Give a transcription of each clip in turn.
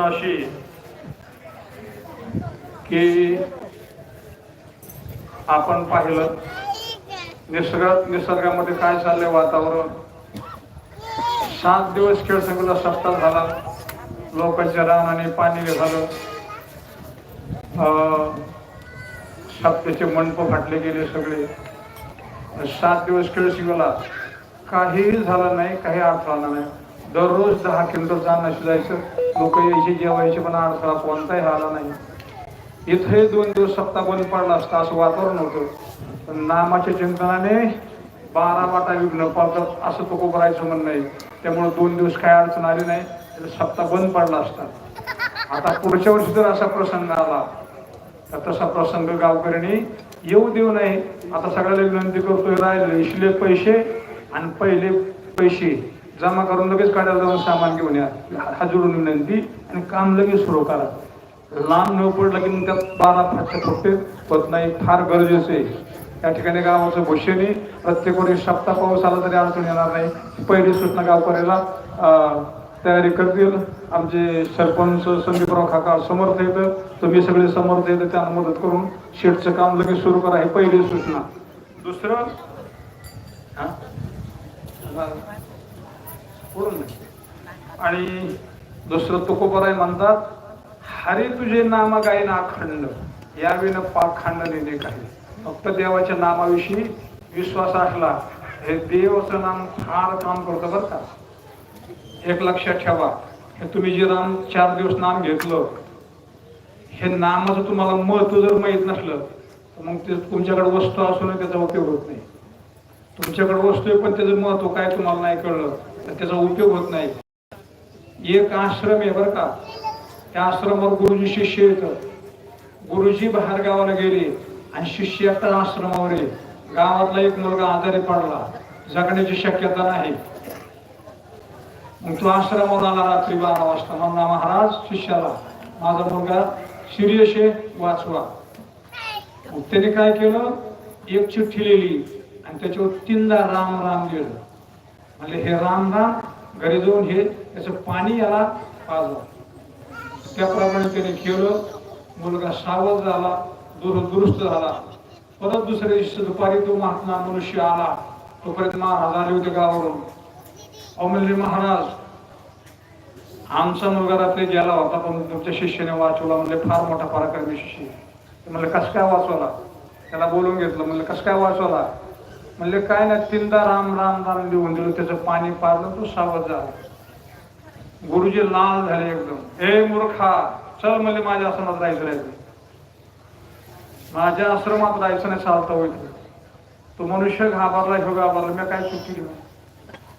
पहिली अशी की आपण पाहिलं निसर्गात निसर्गामध्ये काय चाललंय वातावरण? सात दिवस खेळ संघाला सप्ताह झाला. लोकांच्या रानाने पाणी झालं. अं, सप्त्याचे मंडप फाटले गेले सगळे. सात दिवस खेळ शिकवला काहीही झालं नाही काही अडथळा आला नाही. दररोज दहा किलोमीटर जाणं जायचं. लोक यायचे जेवायचे पण अडथळा कोणताही आला नाही. इथे दोन दिवस सप्ताह बंद पडला असता असं वातावरण होतं. पण नामाच्या चिंतनाने बारा वाटा विघ्न पडतात असं तो करायचं म्हणणं आहे. त्यामुळे दोन दिवस काय अडचण आली नाही तर सप्ताह बंद पडला असता. आता पुढच्या वर्षी जर असा प्रसंग आला तर तसा प्रसंग गावकऱ्यांनी येऊ देऊ नये. आता सगळ्याला विनंती करतोय राहिले इशले पैसे आणि पहिले पैसे. जमा करून लगेच काढायला जाऊन सामान घेऊन या. हजरून जोडून विनंती आणि काम लगेच सुरू करा. लांब न पडलं की मग त्यात बारा फाटच्या फुटते होत नाही फार गरजेचं आहे. या ठिकाणी गावाचं भूषणी प्रत्येक वेळी सप्ताह पाऊस आला तरी अडचण येणार नाही. पहिली सूचना गावकऱ्याला तयारी करतील. आमचे सरपंच संदीपराव खाका समर्थ येतं. तुम्ही सगळे समर्थ येतं त्यांना मदत करून शेडचं काम लगेच सुरू करा. ही पहिली सूचना. दुसरं हा? पुढून आणि दुसरं तुकोबराय म्हणतात हरी तुझे नाम गायन अखंड यावेळेला पाक खंड नेणे काही फक्त देवाच्या नामाविषयी विश्वास असला हे देवाचं नाम फार काम करतं बरं का. एक लक्षात ठेवा हे तुम्ही जे नाम चार दिवस नाम घेतलं हे नामाचं तुम्हाला महत्त्व जर माहीत नसलं तर मग ते तुमच्याकडे वस्तू असून त्याचा उपयोग होत नाही. तुमच्याकडे वस्तू आहे पण त्याचं महत्त्व काय तुम्हाला नाही कळलं. त्याचा उपयोग होत नाही. एक आश्रम आहे बरं का. त्या आश्रमावर गुरुजी शिष्य येतं. गुरुजी बाहेर गावाला गेले आणि शिष्य एकटा आश्रमावर आहे. गावातला एक मुलगा आजारी पडला. जगण्याची शक्यता नाही. मग तो आश्रमावर आला रात्री बारा वाजता. म्हणला महाराज शिष्याला माझा मुलगा सिरियस आहे वाचवा. मग त्याने काय केलं? एक चिठ्ठी लिहिली आणि त्याच्यावर तीनदा राम राम लिहिलं म्हणजे हे राम राम घरी जाऊन हे त्याचं पाणी याला पाजलं. त्याप्रमाणे त्याने केलं मुलगा सावध झाला दुर दुरुस्त झाला. परत दुसऱ्या दिवशी दुपारी तो महात्मा मनुष्य आला. तोपर्यंत महाराज आले होते गावावरून. अमल्य महाराज आमचा मुलगा रात्री गेला होता पण तुमच्या शिष्याने वाचवला. म्हणजे फार मोठा पराक्रमी शिष्य म्हणलं कस काय वाचवला? त्याला बोलून घेतलं. म्हणलं कसं काय वाचवला? म्हणले काय नाही तीनदा राम राम राम लिहून दिलं त्याचं पाणी पारलं तो सावध झाला. गुरुजी लाल झाले एकदम. ए मूर्खा चल म्हणजे माझ्या आश्रमात राहायचं राहायचं माझ्या आश्रमात राहायचं नाही चालता होईल. तो मनुष्य घाबरला ह्यो घाबरला मी काय चुकी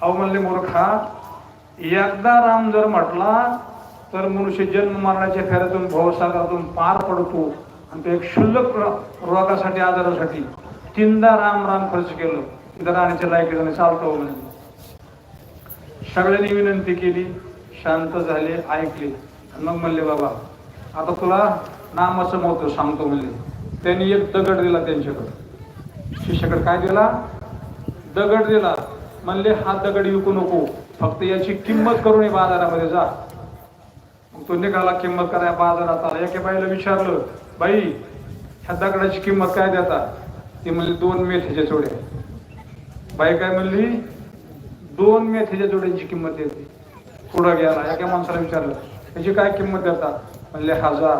अहो म्हणले मूर्खा एकदा राम जर म्हटला तर मनुष्य जन्म मरणाच्या फेऱ्यातून भवसागरातून पार पडतो. आणि तो एक क्षुल्लक रोगासाठी आजारासाठी तीनदा राम राम खर्च केलं. तिथं राहण्याच्या लायकीने चालतो म्हणजे सगळ्यांनी विनंती केली शांत झाले ऐकले. मग म्हणले बाबा आता तुला नामाचं महत्त्व सांगतो म्हणले. त्यांनी एक दगड दिला त्यांच्याकडे. शिष्याकडे काय दिला? दगड दिला. म्हणले हा दगड विकू नको. फक्त याची किंमत करून ये बाजारामध्ये जा. मग तो निघाला किंमत करा बाजारात आला. एके बाईला विचारलं बाई ह्या दगडाची किंमत काय देता? ती म्हणली दोन मेथीच्या जोड्या बाई काय म्हणली दोन मेथीच्या जोड्यांची किंमत देते पुढं गेला एका माणसाला विचारलं त्याची काय किंमत देतात म्हणले हजार.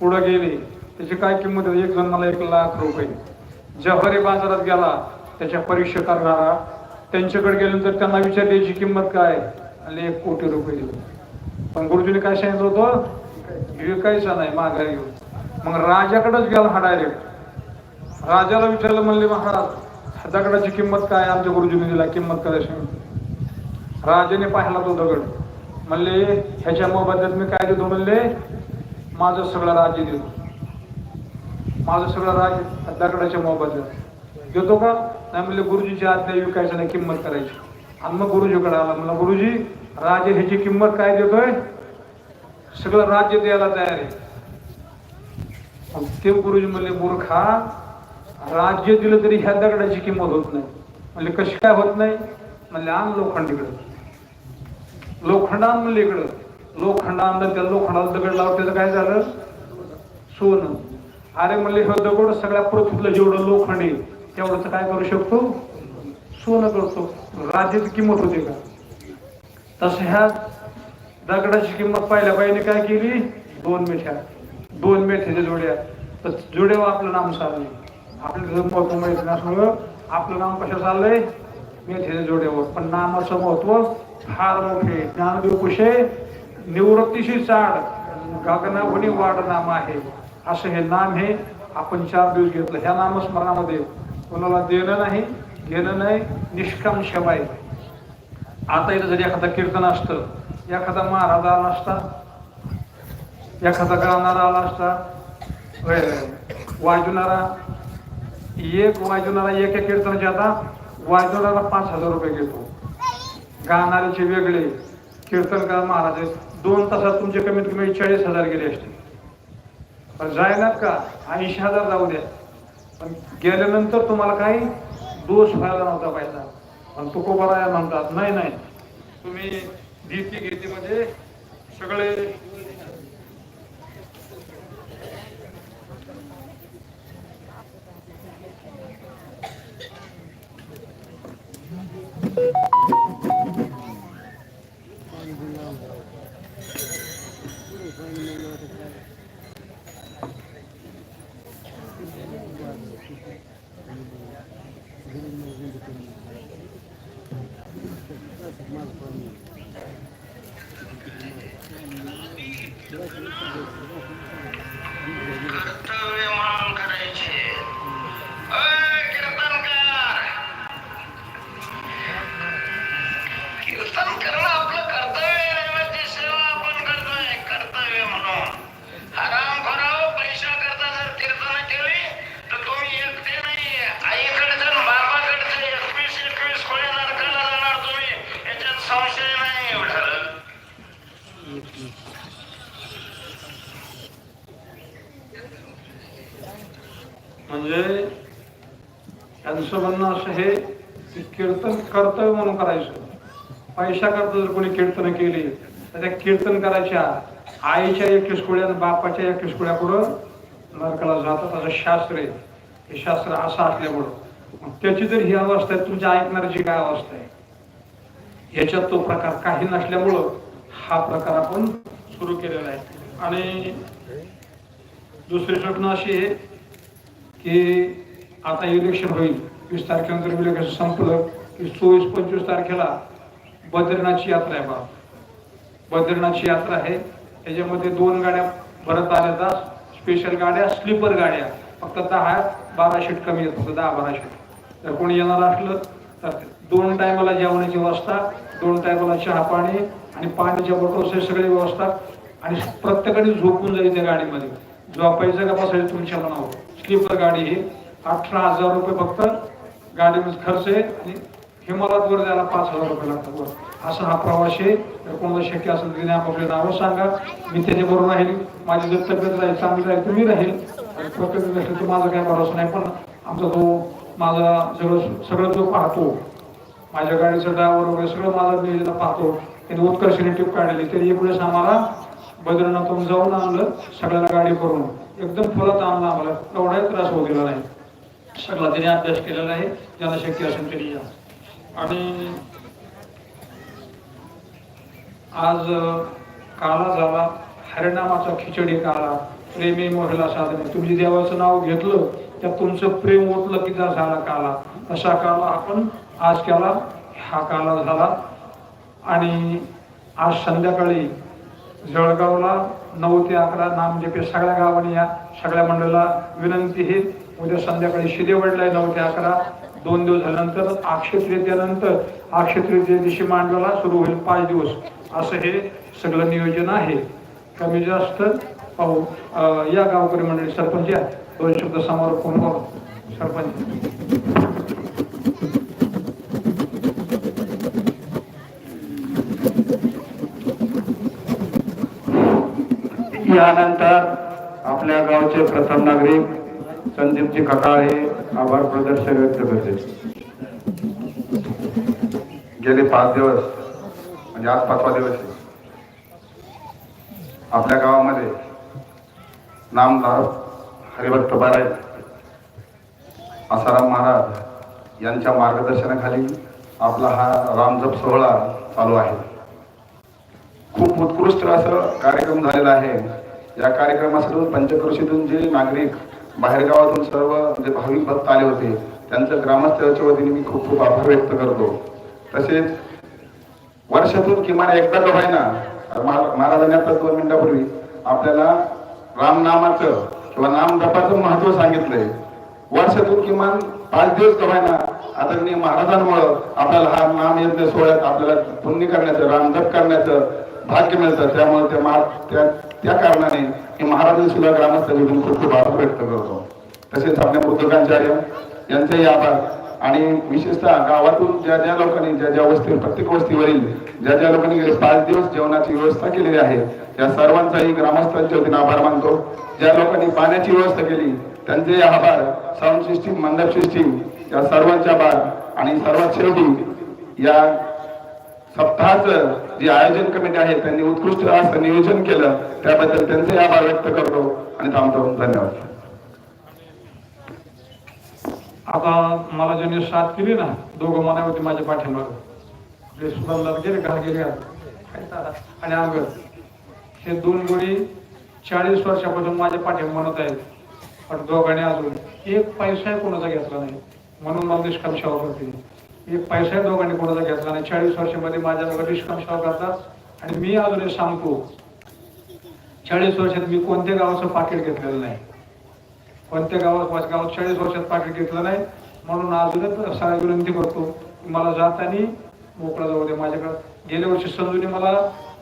पुढं गेले त्याची काय किंमत एक जण मला एक लाख रुपये. जव्हारी बाजारात गेला त्याच्या परीक्षा करणारा त्यांच्याकडे गेल्यानंतर त्यांना विचारली याची किंमत काय आणि एक कोटी रुपये. दिले पण गुरुजीने काय सांगितलं होतं? विकायचं नाही माघारी घेऊन. मग राजाकडेच गेला हा डायरेक्ट. राजाला विचारलं म्हणले महाराज दगडाची किंमत काय? आमच्या गुरुजीने दिला किंमत काय अशी राजाने पाहिला तो दगड. म्हणले ह्याच्या मोबदल्यात मी काय देतो? म्हणले माझं सगळं राज्य देतो. माझं सगळं राज्य दगडाच्या मोबदल्यात. देतो का? नाही म्हणले गुरुजीची आज्ञा विकायची नाही किंमत करायची. आणि मग गुरुजीकडे आला. म्हणला गुरुजी राजे ह्याची किंमत काय देतोय? सगळं राज्य द्यायला तयार आहे. मग ते गुरुजी म्हणले मूर्खा राज्य दिलं तरी ह्या दगडाची किंमत होत नाही. म्हणजे कशी काय होत नाही? म्हणले आण लोखंड इकडं. लोखंडान म्हणलं इकडं. लोखंड आणलं त्या लोखंडाला दगड लावते त्याचं काय झालं? सोनं. अरे म्हणले हे दगड सगळ्या पृथ्वीतलं जेवढं लोखंड आहे तेवढंच काय करू शकतो? सोनं करतो. राज्याची किंमत होते का? तसं ह्या दगडाची किंमत पहिल्या बाईने काय केली? दोन मेठ्या. दोन मेथ्याच्या जोड्या. तर जोड्यावर आपलं नाम चाललंय आपल्याला महत्त्व माहिती आपलं नाम कसं चाललंय? मेथ्याच्या जोड्यावर. पण नामाचं महत्त्व फार मोठे. ज्ञानदेव कुशे निवृत्तीशी चाड गगनाभुनी वाढ नाम आहे. असं हे नाम हे आपण चार दिवस घेतलं. ह्या नामस्मरणामध्ये कोणाला देणं नाही घेणं नाही निष्काम सेवा आहे. आता इथं जरी एखादा कीर्तन असतं एखादा महाराज आला असता एखादा गाणारा आला असता वाजवणारा एक वाजवणारा एक एक कीर्तनाचे आता वाजवणारा पाच हजार रुपये घेतो. गाणाऱ्याचे वेगळे. कीर्तनकार महाराज दोन तासात तुमचे कमीत कमी चाळीस हजार गेले असते पण जायनात का? ऐंशी हजार जाऊ द्या. पण गेल्यानंतर तुम्हाला काही दोष व्हायला नव्हता पाहिजे. पण तुकोबाराया म्हणतात नाही नाही. तुम्ही भीती घेते म्हणजे सगळे कर्तव्य म्हणून त्यांचं म्हणणं असं हे की कीर्तन कर्तव्य म्हणून करायचं. पैशा करता जर कोणी कीर्तन केली तर त्या कीर्तन करायच्या आईच्या एक किसकुळ्या आणि बापाच्या एक कुळ्या पुढं नरकाला जातात. असं शास्त्र आहे. हे शास्त्र असं असल्यामुळं. त्याची जर ही अवस्था आहे तुमच्या ऐकणाऱ्याची काय अवस्था आहे याच्यात तो प्रकार काही नसल्यामुळं हा प्रकार आपण सुरू केलेला आहे. आणि दुसरी घटना अशी आहे की आता इलेक्शन होईल. वीस तारखेनंतर इलेक्शन संपलं की चोवीस पंचवीस तारखेला बद्रीनाथची यात्रा आहे बा. बद्रीनाथची यात्रा आहे. त्याच्यामध्ये दोन गाड्या भरत आल्या जात स्पेशल गाड्या स्लीपर गाड्या. फक्त दहा बारा शीट कमी आहेत फक्त दहा बारा शीट जर कोणी येणार असलं तर दोन टायमाला जेवणाची व्यवस्था दोन टायमाला चहा पाणी आणि पाण्याच्या बॉटल्स सगळी व्यवस्था. आणि प्रत्येकाने झोपून जाईल त्या गाडीमध्ये. झोपायचं का बसायचं तुमच्या मनावर. स्लीपर गाडी ही अठरा हजार रुपये फक्त गाडीमध्ये खर्च आहे आणि हिमालयात वर जायला पाच हजार रुपये लागतात असा हा प्रवास आहे. जर कोणाला शक्य असेल तिने आपापले नावं सांगा. मी त्याच्याबरोबर राहील. माझी जर तब्येत राहील चांगली राहील तुम्ही राहील. आणि प्रकृती नसेल तर माझा काही भरोसा नाही. पण आमचा तो माझा सगळं सगळं जो पाहतो माझ्या गाडीचं ड्रायव्हर वगैरे सगळं माझा नियोजन पाहतो. त्यांनी उत्कर्षणी टिप काढली तरी एक वेळेस आम्हाला बद्रीनाथून जाऊन आणलं. सगळ्याला गाडी करून. एकदम फुलात आणलं आम्हाला. एवढाही त्रास होऊ दिला नाही. सगळा त्यांनी अभ्यास केलेला आहे. ज्यांना शक्य असेल तरी या आणि आज काला झाला. हरिनामाचा खिचडी काला प्रेमी मोहला साधने. तुम्ही देवाचं नाव घेतलं त्या तुमचं प्रेम ओतलं की जा झाला काला असा काला आपण आज केला. हा काला झाला. आणि आज संध्याकाळी जळगावला नऊ ते अकरा नामजपे सगळ्या गावांनी या सगळ्या मंडळाला विनंती ही उद्या संध्याकाळी शिदे वडलाय नऊ ते अकरा. दोन दिवस झाल्यानंतर अक्षय तृतीयानंतर अक्षय तृतीय दिवशी मांडवाला सुरू होईल पाच दिवस. असं हे सगळं नियोजन आहे. कमी जास्त पाहू. या गावकरी मंडळी सरपंच या. दोन शब्द समोर फोन करून. सरपंच. यानंतर आपल्या गावचे प्रथम नागरिक संदीपजी काका हे आभार प्रदर्शन व्यक्त करते. गेले पाच दिवस म्हणजे आज पाचवा दिवस आहे. आपल्या गावामध्ये नामदार हरिभक्त बाराय आसाराम महाराज यांच्या मार्गदर्शनाखाली आपला हा रामजप सोहळा चालू आहे. खूप उत्कृष्ट असं कार्यक्रम झालेला आहे. या कार्यक्रमासाठी पंचक्रोशीतून जे नागरिक बाहेरगावातून सर्व जे भाविक भक्त आले होते त्यांचं ग्रामस्थाच्या वतीने मी खूप खूप आभार व्यक्त करतो. तसेच वर्षातून किमान एकदा का होईना महाराजांनी आता दोन मिनिटापूर्वी आपल्याला रामनामाचं किंवा नामजपाचं महत्त्व सांगितलंय. वर्षातून किमान पाच दिवस का होईना आता मी महाराजांमुळं आपल्याला हा नाम यज्ञ सोहळ्यात आपल्याला पुण्य करण्याचं रामजप करण्याचं भाग्य मिळतं. त्यामुळे त्या महा त्या कारणाने महाराज महाराजांनी सुद्धा ग्रामस्थांकडून खूप खूप आभार व्यक्त करतो. तसेच आपल्या मृतकांचार्य यांचेही आभार. आणि विशेषतः गावातून ज्या ज्या लोकांनी ज्या ज्या वस्ती प्रत्येक वस्तीवरील ज्या ज्या लोकांनी गेले पाच दिवस जेवणाची व्यवस्था केलेली आहे त्या सर्वांचाही ग्रामस्थांच्या वतीने आभार मानतो. ज्या लोकांनी पाण्याची व्यवस्था केली त्यांचे आभार. साऊंड सिस्टीम मंडप सिस्टीम या सर्वांचे आभार. आणि सर्वात शेवटी या सप्ताहाचं जे आयोजन कमिटी आहे त्यांनी उत्कृष्ट असं नियोजन केलं त्याबद्दल त्यांचे आभार व्यक्त करतो आणि थांबतो. धन्यवाद. आता मला ज्यांनी साथ केली ना दोघं मनावरती माझ्या पाठीमागं. आपले सुधारला गेले का गेले आणि अंगद हे दोन गोळी चाळीस वर्षापासून माझ्या पाठी म्हणत आहेत. पण दोघांनी अजून एक पैसा कोणाचा घेतला नाही. म्हणून मला निष्कर्षावर सेवा करते. एक पैसा दोघांनी कोणाचा घेतला नाही. चाळीस वर्षामध्ये माझ्या दोघं निष्काम सेवा करतात आणि मी अजून सांगतो चाळीस वर्षात मी कोणत्या गावाचं पाकिट घेतलेलं नाही. कोणत्या गावात माझ्या गावात चाळीस वर्षात पाकिट घेतलं नाही. म्हणून अजूनच सगळ्या विनंती करतो मला जाताना मोकळा जाऊ दे. माझ्याकडं गेल्या वर्षी संजूने मला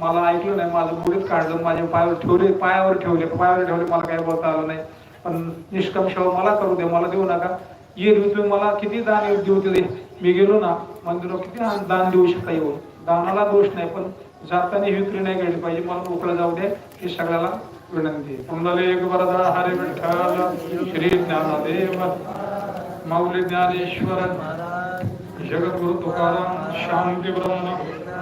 मला ऐकलं नाही. माझं बुडीत काढलं माझ्या पायावर ठेवले पायावर ठेवले. पायावर ठेवले मला काही बोलता आलं नाही. पण निष्काम सेवा मला करू दे मला देऊ नका. येईल तुम्ही मला किती दान देऊ दे मी गेलो ना मंदिरात किती दान देऊ शकता येऊन? दानाला दोष नाही पण जाताना ही विक्री नाही घडली पाहिजे. मला मोकळा जाऊ दे ही सगळ्याला विनंती कुंडले एक वरदा हरे विठ्ठल श्री ज्ञानदेव माऊली ज्ञानेश्वर जगद्गुरु तुकाराम शांती ब्रह्म